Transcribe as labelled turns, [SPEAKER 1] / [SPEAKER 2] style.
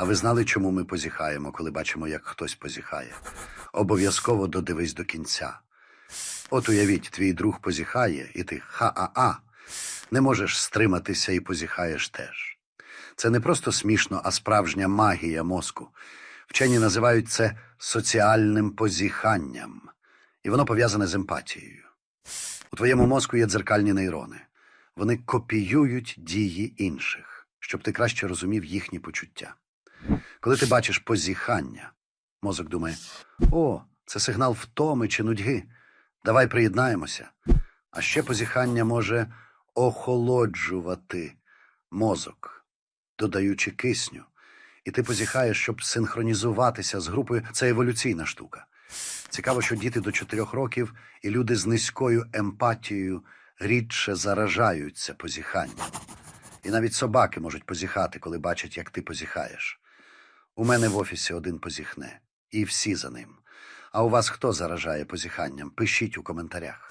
[SPEAKER 1] А ви знали, чому ми позіхаємо, коли бачимо, як хтось позіхає? Обов'язково додивись до кінця. От уявіть, твій друг позіхає, і ти ха-а-а. Не можеш стриматися і позіхаєш теж. Це не просто смішно, а справжня магія мозку. Вчені називають це соціальним позіханням, і воно пов'язане з емпатією. У твоєму мозку є дзеркальні нейрони. Вони копіюють дії інших, щоб ти краще розумів їхні почуття. Коли ти бачиш позіхання, мозок думає: о, це сигнал втоми чи нудьги. Давай приєднаємося. А ще позіхання може охолоджувати мозок, додаючи кисню. І ти позіхаєш, щоб синхронізуватися з групою. Це еволюційна штука. Цікаво, що діти до 4 років і люди з низькою емпатією рідше заражаються позіханням. І навіть собаки можуть позіхати, коли бачать, як ти позіхаєш. У мене в офісі один позіхне, і всі за ним. А у вас хто заражає позіханням? Пишіть у коментарях.